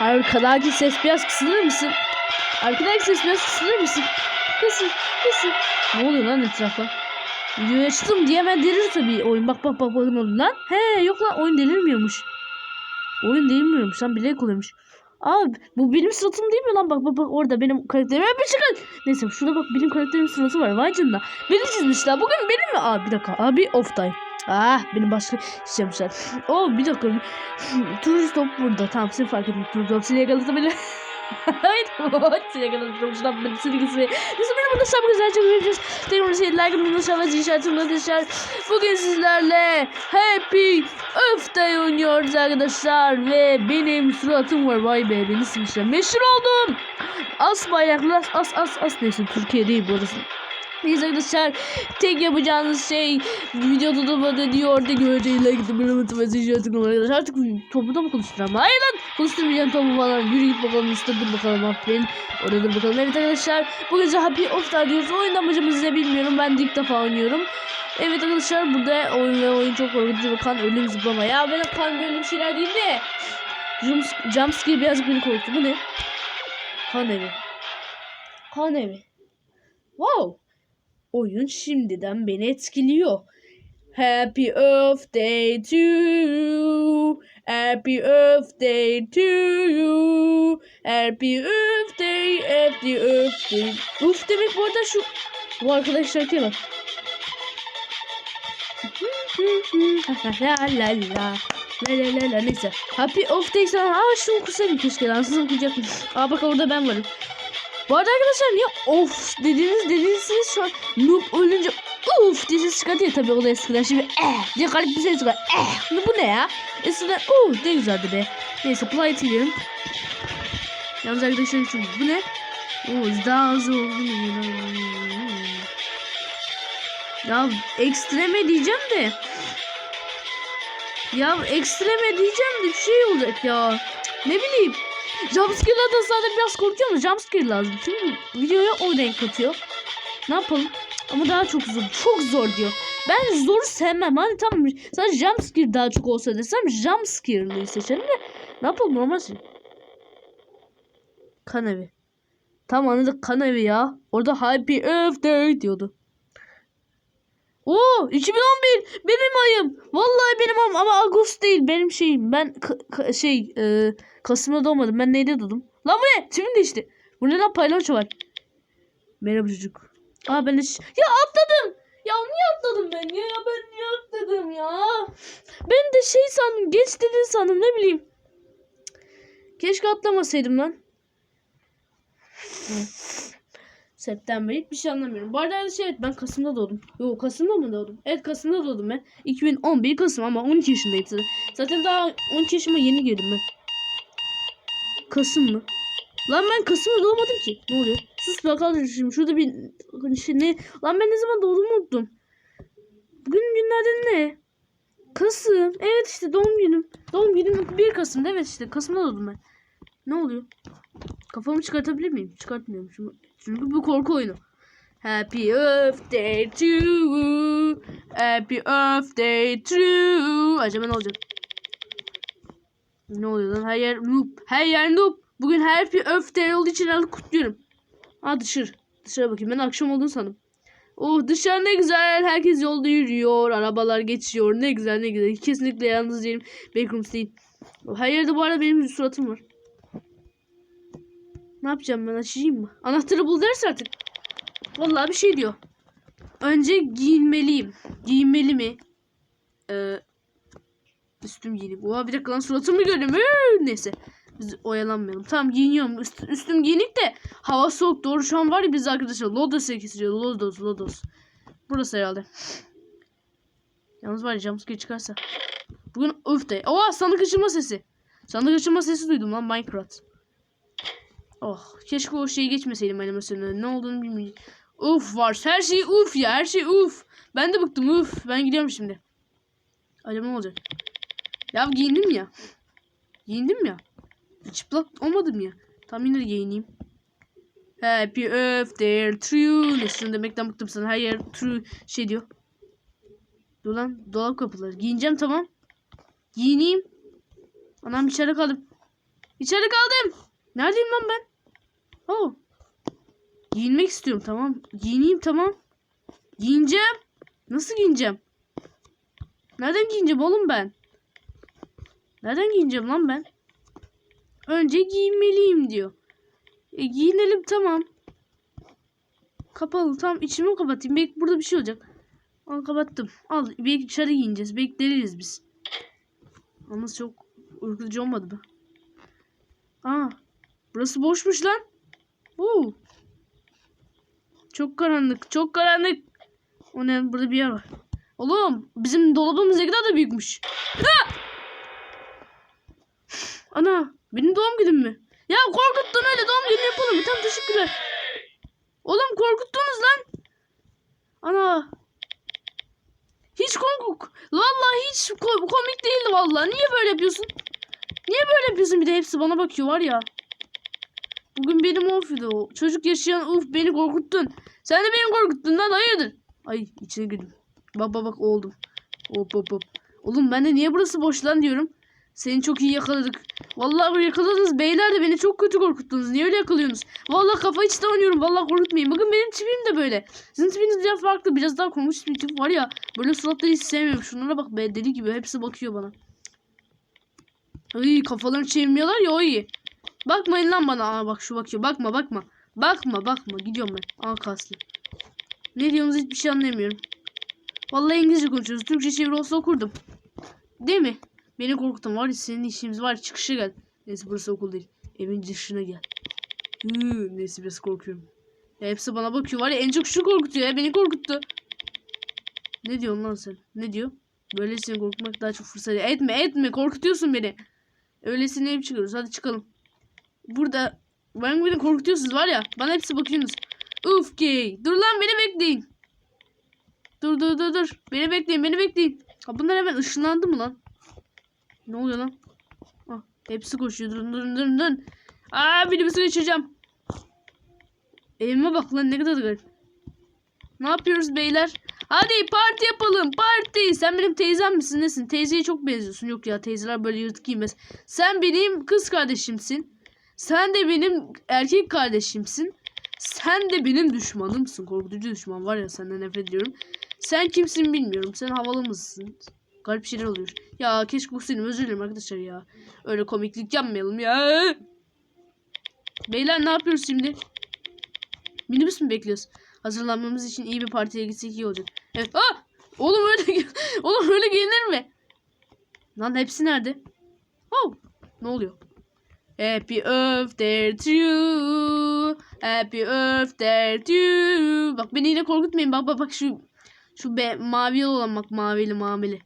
Arkadaki ses biraz kısılır mısın? Arkadaki ses biraz kısılır mısın? Kısın, kısın. Ne oluyor lan etrafa? Videoyu açtım diye hemen delir tabii oyun. Bak bak bak bakın oldu lan. He yok lan oyun delirmiyormuş. Oyun delirmiyormuş lan bilek oluyormuş. Abi bu benim suratım değil mi lan? Bak bak bak orada benim karakterim. Bir çıkın. Neyse şurada bak benim karakterimin suratı var. Vay canına. Beni çizmişler. Bugün benim mi? Abi bir dakika. Abi off time. Ah benim başka yapmışlar. Oh bir dakika. Turist top burada. Tamam seni fark ettim. Turist top seni yakaladı beni. Hayır. seni yakaladı. Çok şuna beni seni gitsin. Neyse benim burada sabah güzel çok göreceğiz. Tekrar şey like atmayı inşallah işaretini. Bugün sizlerle Happy Day oynuyoruz arkadaşlar. Ve benim suratım var. Vay be beni silmişler. Meşhur oldum. As bayraklı as as as as. Neyse Türkiye değil burası. Neyse arkadaşlar tek yapacağınız şey videoda durmadı diyordu göreceğiyle gidip bir unutma mesajı atın arkadaşlar artık topu mı konuşturacağım hayır lan! Konuşturmayacağım topu falan. Yürü git bakalım istedim bakalım aferin. Orada dur bakalım. Evet arkadaşlar bugün size Happy Off diyoruz. Oyun amacımızı ne bilmiyorum. Ben de ilk defa oynuyorum. Evet arkadaşlar burada oyun ve oyun çok korkutucu bakan ölüm zıplama. Ya ben kan böyle şeyler değil de. Jump, jumpscare birazcık beni korktu bu ne? Kan evi. Kan evi. Wow oyun şimdiden beni etkiliyor. Happy Earth Day to you. Happy Earth Day to you. Happy Earth Day, Happy Earth Day. Uf demek bu arada şu... Bu arkadaş şarkıya bak. la la la. La la la la neyse. Happy Earth Day sana. Aa şunu kusayım keşke lan. Siz okuyacak mısın? Aa bak orada ben varım. Bu arada arkadaşlar niye of dediğiniz dediğiniz şu an noob ölünce uf diye ses çıkartıyor tabii o da eskiden şimdi eh diye garip bir ses çıkar eh bu ne ya? Eskiden uf ne güzeldi be. Neyse play edelim yalnız arkadaşlar şu bu ne? O daha hızlı oldu ya ekstreme diyeceğim de. Ya ekstreme diyeceğim de bir şey olacak ya. Ne bileyim Jumpscare'lardan zaten biraz korkuyorum da jumpscare lazım. Çünkü videoya o renk katıyor. Ne yapalım? Ama daha çok zor. Çok zor diyor. Ben zoru sevmem. Hani tamam sadece jumpscare daha çok olsa desem jumpscare'lığı seçerim de ne yapalım normal şey. Kan. Tam anladık kan evi ya. Orada Happy Earth Day diyordu. Oo 2011 benim ayım. Vallahi benim ayım ama Ağustos değil benim şeyim. Ben şey e, Kasım'da doğmadım. Ben neyde doğdum? Lan bu ne? Şimdi işte. Bu ne lan paylaşım var. Merhaba çocuk. Aa ben de ya atladım. Ya niye atladım ben ya? ya ben niye atladım ya? Ben de şey sandım. Geç dedin sandım ne bileyim. Keşke atlamasaydım lan. September hiçbir şey anlamıyorum. Bu arada şey evet ben Kasım'da doğdum. Yok Kasım'da mı doğdum? Evet Kasım'da doğdum ben. 2011 Kasım ama 12 yaşındayım zaten. Daha 12 yaşıma yeni girdim ben. Kasım mı? Lan ben Kasım'da doğmadım ki. Ne oluyor? Sus bakalım şimdi. Şurada bir şey ne? Lan ben ne zaman doğduğumu unuttum. Bugün günlerden ne? Kasım. Evet işte doğum günüm. Doğum günüm 1 Kasım'da. Evet işte Kasım'da doğdum ben. Ne oluyor? Kafamı çıkartabilir miyim? Çıkartmıyorum. Çünkü, çünkü bu korku oyunu. Happy Earth Day to you. Happy Earth Day to you. Acaba ne olacak? Ne oluyor lan? Her yer noob. Her yer noob. Bugün Happy Earth Day olduğu için alıp kutluyorum. Ha dışarı. Dışarı bakayım. Ben akşam olduğunu sandım. Oh dışarı ne güzel. Herkes yolda yürüyor. Arabalar geçiyor. Ne güzel ne güzel. Kesinlikle yalnız değilim. Backrooms değil. Her yerde bu arada benim suratım var. Ne yapacağım ben açayım mı? Anahtarı bul derse artık. Vallahi bir şey diyor. Önce giyinmeliyim. Giyinmeli mi? Ee, üstüm giyinip. Oha bir dakika lan suratımı gördüm. Ee, neyse. Biz oyalanmayalım. Tamam giyiniyorum. Üst, üstüm giyinik de hava soğuk. Doğru şu an var ya biz arkadaşlar. Lodos'a kesiliyor. Lodos, Lodos. Burası herhalde. Yalnız var ya jumpscare çıkarsa. Bugün öf de. Oha sandık açılma sesi. Sandık açılma sesi duydum lan Minecraft. Oh keşke o şeyi geçmeseydim animasyonu. Ne olduğunu bilmiyorum. Uf var. Her şey uf ya. Her şey uf. Ben de bıktım uf. Ben gidiyorum şimdi. Acaba ne olacak? Ya giyindim ya. Giyindim ya. Çıplak olmadım ya. Tam yine de giyineyim. Happy Earth Day True. Ne şunu demekten bıktım sana. Her yer true şey diyor. Dur lan dolap kapıları. Giyineceğim tamam. Giyineyim. Anam içeride kaldım. İçeri kaldım. Neredeyim lan ben? Oh. Giyinmek istiyorum tamam. Giyineyim tamam. Giyineceğim. Nasıl giyineceğim? Nereden giyineceğim oğlum ben? Nereden giyineceğim lan ben? Önce giyinmeliyim diyor. E giyinelim tamam. Kapalı tam içimi kapatayım. Belki burada bir şey olacak. Al kapattım. Al belki dışarı giyineceğiz. Bekleriz biz. Ama çok ürkütücü olmadı mı? Aa, burası boşmuş lan. Oo. Çok karanlık, çok karanlık. O ne? Burada bir yer var. Oğlum, bizim dolabımız ne kadar da büyükmüş. Ha! Ana, benim doğum günüm mü? Ya korkuttun öyle doğum günü yapalım. Tamam teşekkürler. Oğlum korkuttunuz lan. Ana. Hiç korkuk. Vallahi hiç ko- komik değildi vallahi. Niye böyle yapıyorsun? Niye böyle yapıyorsun? Bir de hepsi bana bakıyor var ya. Bugün benim ofide o. Çocuk yaşayan uf beni korkuttun. Sen de beni korkuttun lan hayırdır? Ay içine girdim. Bak bak bak oldum. Hop hop hop. Oğlum ben de niye burası boş lan diyorum. Seni çok iyi yakaladık. Vallahi yakaladınız beyler de beni çok kötü korkuttunuz. Niye öyle yakalıyorsunuz? Vallahi kafa içte oynuyorum. Vallahi korkutmayın. Bakın benim tipim de böyle. Sizin tipiniz biraz farklı. Biraz daha korkunç bir tip var ya. Böyle suratları hiç sevmiyorum. Şunlara bak be deli gibi. Hepsi bakıyor bana. Ay kafalarını çevirmiyorlar ya o iyi. Bakmayın lan bana. Aa bak şu bakıyor. Bakma bakma. Bakma bakma. Gidiyorum ben. Aa kaslı. Ne diyorsunuz hiçbir şey anlamıyorum. Vallahi İngilizce konuşuyoruz. Türkçe çeviri olsa okurdum. Değil mi? Beni korkuttun var ya senin işimiz var çıkışa gel. Neyse burası okul değil. Evin dışına gel. Hıı, neyse biraz korkuyorum. Ya hepsi bana bakıyor var ya en çok şu korkutuyor ya beni korkuttu. Ne diyorsun lan sen? Ne diyor? Böylesine korkmak daha çok fırsat. Etme etme korkutuyorsun beni. Öylesine hep çıkıyoruz hadi çıkalım. Burada ben beni korkutuyorsunuz var ya bana hepsi bakıyorsunuz. Uf gay. Dur lan beni bekleyin. Dur dur dur dur. Beni bekleyin beni bekleyin. Ha, bunlar hemen ışınlandı mı lan? Ne oluyor lan? Ah, hepsi koşuyor. Durun durun durun durun. Aa minibüsü geçeceğim. Elime bak lan ne kadar da garip. Ne yapıyoruz beyler? Hadi parti yapalım. Parti. Sen benim teyzem misin? Nesin? Teyzeye çok benziyorsun. Yok ya teyzeler böyle yırtık giymez. Sen benim kız kardeşimsin. Sen de benim erkek kardeşimsin. Sen de benim düşmanımsın. Korkutucu düşman var ya senden nefret ediyorum. Sen kimsin bilmiyorum. Sen havalı mısın? Garip şeyler oluyor. Ya keşke kusayım özür dilerim arkadaşlar ya. Öyle komiklik yapmayalım ya. Beyler ne yapıyoruz şimdi? Minibüs mü bekliyoruz? Hazırlanmamız için iyi bir partiye gitsek iyi olacak. Evet. Ah! Oğlum öyle Oğlum öyle gelinir mi? Lan hepsi nerede? Oh! Ne oluyor? Happy birthday to you. Happy birthday to you. Bak beni yine korkutmayın. Bak bak bak şu şu be, mavi olan bak mavili mavili.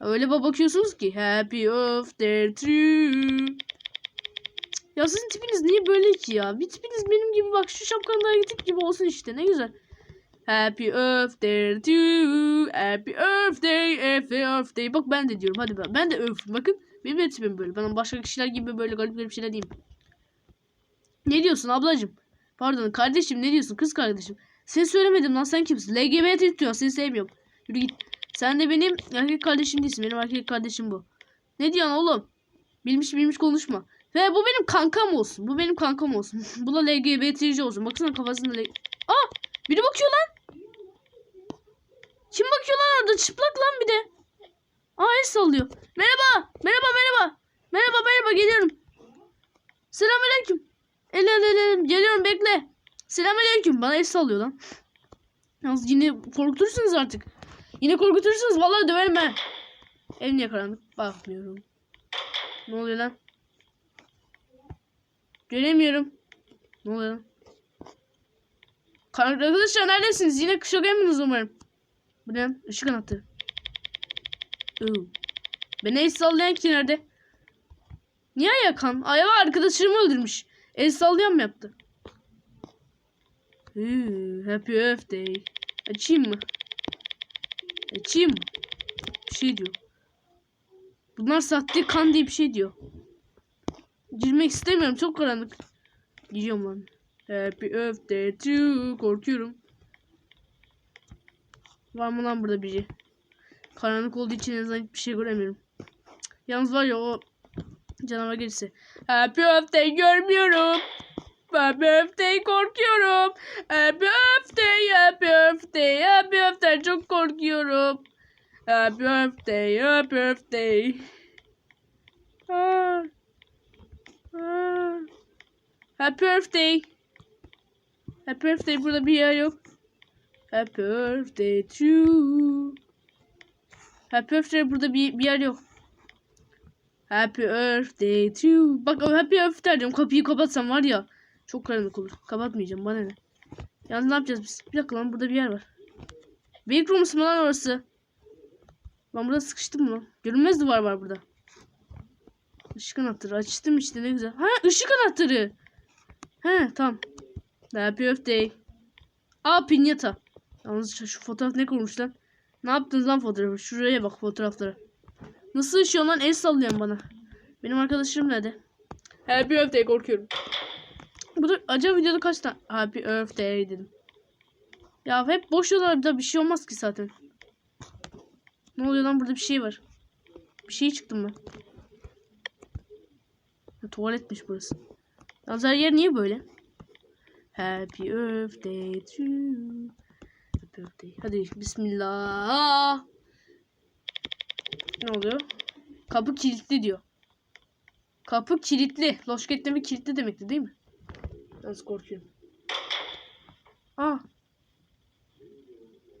Öyle bak bakıyorsunuz ki happy birthday to you. Ya sizin tipiniz niye böyle ki ya? Bir tipiniz benim gibi bak şu şapkanın tip gibi olsun işte ne güzel. Happy birthday to you. Happy birthday, happy birthday. Bak ben de diyorum hadi ben. Ben de öf. Bakın benim de tipim böyle. Ben başka kişiler gibi böyle garip garip şeyler diyeyim. Ne diyorsun ablacığım? Pardon kardeşim ne diyorsun kız kardeşim? Seni söylemedim lan sen kimsin? LGBT diyorsun seni sevmiyorum. Yürü git. Sen de benim erkek kardeşim değilsin. Benim erkek kardeşim bu. Ne diyorsun oğlum? Bilmiş bilmiş konuşma. Ve bu benim kankam olsun. Bu benim kankam olsun. bu da LGBT'ci olsun. Baksana kafasında. Aa! Biri bakıyor lan. Kim bakıyor lan orada? Çıplak lan bir de. Aa el sallıyor. Merhaba. Merhaba merhaba. Merhaba merhaba geliyorum. Selamünaleyküm. El el el el. Geliyorum bekle. Selamünaleyküm. Bana el sallıyor lan. Yalnız yine korkutursunuz artık. Yine korkutursunuz. Vallahi döverim ben. Ev niye karanlık? Bakmıyorum. Ne oluyor lan? Göremiyorum. Ne oluyor lan? Arkadaşlar neredesiniz? Yine şaka yeminiz umarım. Bu ne? Işık anahtarı. Oo. Beni el sallayan ki nerede? Niye yakan? Ayva arkadaşımı öldürmüş. El sallayan mı yaptı? Ooh, happy birthday. Açayım mı? Açayım mı? Bir şey diyor. Bunlar sahte kan diye bir şey diyor. Girmek istemiyorum çok karanlık. Giriyorum lan. Happy birthday to. Korkuyorum. Var mı lan burada biri? Karanlık olduğu için en azından hiçbir şey göremiyorum. Yalnız var ya o Canavar gelirse. Happy birthday görmüyorum. Happy birthday korkuyorum. Happy birthday, happy birthday, happy birthday çok korkuyorum. Happy birthday, happy birthday. Aa. Aa. Happy birthday. Happy birthday burada bir yer yok. Happy birthday to you. Happy birthday burada bir, bir yer yok. Happy birthday to you. Bak happy birthday diyorum. Kapıyı kapatsam var ya. Çok karanlık olur. Kapatmayacağım bana ne. Yalnız ne yapacağız biz? Bir dakika lan burada bir yer var. Big Rooms mu lan orası? Ben burada sıkıştım mı? Görünmez duvar var burada. Işık anahtarı açtım işte ne güzel. Ha ışık anahtarı. He tamam. Happy birthday. Aa pinyata. Yalnız şu, fotoğraf ne kurmuş lan? Ne yaptınız lan fotoğrafı? Şuraya bak fotoğraflara. Nasıl ışıyor lan? El sallayan bana. Benim arkadaşım nerede? Happy birthday korkuyorum. Bu da acaba videoda kaç tane Happy birthday dedim. Ya hep boş da bir şey olmaz ki zaten. Ne oluyor lan burada bir şey var. Bir şey çıktım ben. Ha, tuvaletmiş burası. Yalnız her yer niye böyle? Happy birthday to you. Birthday. Hadi bismillah. Ne oluyor? Kapı kilitli diyor. Kapı kilitli. Loşket demek kilitli demekti değil mi? Biraz korkuyorum. Aa.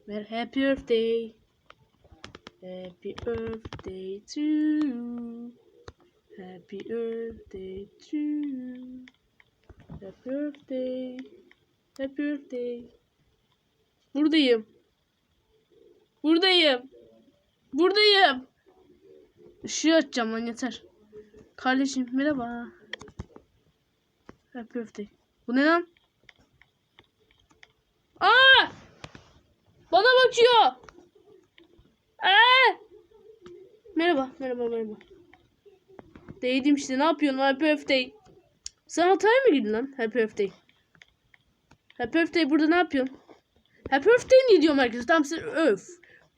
Mer happy birthday. Happy birthday to you. Happy birthday to you. Happy birthday. Happy birthday. Buradayım. Buradayım. Buradayım. Işığı açacağım lan yeter. Kardeşim merhaba. Happy birthday. Bu ne lan? Aa! Bana bakıyor. Aa! Merhaba, merhaba, merhaba. Değdim işte. Ne yapıyorsun? Happy birthday. Sen hataya mı girdin lan? Happy birthday. Happy birthday burada ne yapıyorsun? Happy birthday niye diyorum herkese? Tamam sen öf.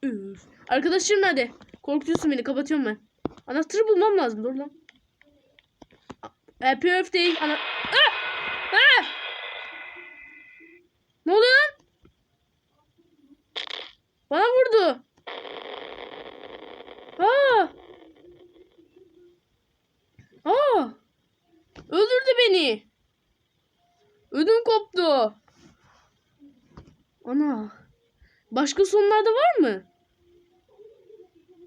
Öf. Arkadaşım nerede? Korkutuyorsun beni. Kapatıyorum ben. Anahtarı bulmam lazım. Dur lan. Happy birthday. Ana... Ah! Ah! Ne oluyor lan? Bana vurdu. Aa! Aa! Öldürdü beni. Ödüm koptu. Ana. Başka sonlarda var mı?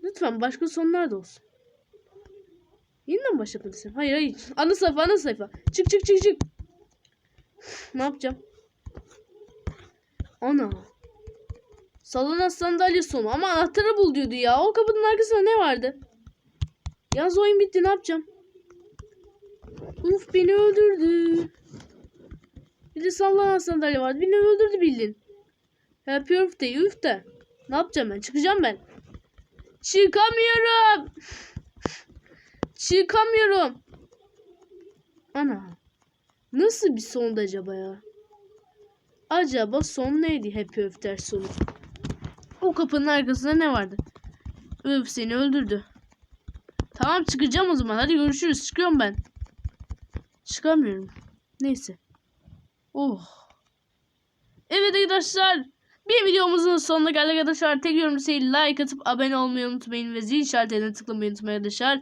Lütfen başka sonlar da olsun. Yeniden başlatabilirsin. Hayır hayır. Ana sayfa ana sayfa. Çık çık çık çık. ne yapacağım? Ana. Sallanan sandalye sonu ama anahtarı bul diyordu ya. O kapının arkasında ne vardı? Yalnız oyun bitti ne yapacağım? Uf beni öldürdü. Bir de sallanan sandalye vardı. Beni öldürdü bildin. Happy birthday üf de. Ne yapacağım ben? Çıkacağım ben. Çıkamıyorum. Çıkamıyorum. Ana. Nasıl bir sondu acaba ya? Acaba son neydi Happy Birthday sonu? O kapının arkasında ne vardı? Öf seni öldürdü. Tamam çıkacağım o zaman. Hadi görüşürüz. Çıkıyorum ben. Çıkamıyorum. Neyse. Oh. Evet arkadaşlar. Bir videomuzun sonuna geldik arkadaşlar. Tek yorum şey like atıp abone olmayı unutmayın ve zil işaretine tıklamayı unutmayın arkadaşlar.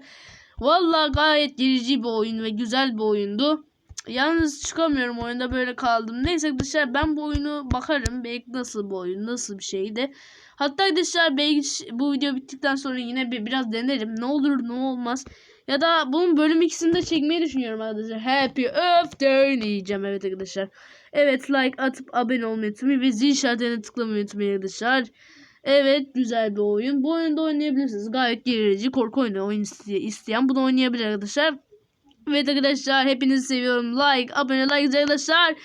Valla gayet gerici bir oyun ve güzel bir oyundu. Yalnız çıkamıyorum oyunda böyle kaldım. Neyse arkadaşlar ben bu oyunu bakarım. Belki nasıl bir oyun nasıl bir şeydi. Hatta arkadaşlar belki bu video bittikten sonra yine bir, biraz denerim. Ne olur ne olmaz. Ya da bunun bölüm ikisini de çekmeyi düşünüyorum arkadaşlar. Happy Earth Day diyeceğim evet arkadaşlar. Evet like atıp abone olmayı unutmayın ve zil işaretine tıklamayı unutmayın arkadaşlar. Evet güzel bir oyun. Bu oyunda oynayabilirsiniz. Gayet gerici korku oyunu oyun isteyen bunu oynayabilir arkadaşlar. Evet arkadaşlar hepinizi seviyorum. Like, abone, like arkadaşlar.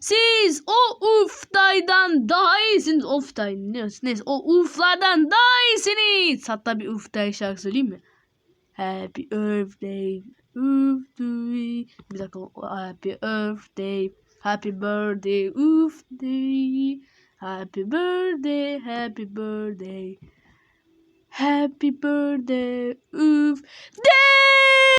Siz o Uftay'dan daha iyisiniz. Uftay ne neyse o Uflardan daha iyisiniz. Hatta bir Uftay şarkı söyleyeyim mi? Happy Earth Day. Earth Day. Bir dakika. Happy Earth Day. Happy birthday. Oof day. Happy birthday. Happy birthday. Happy birthday. Oof day.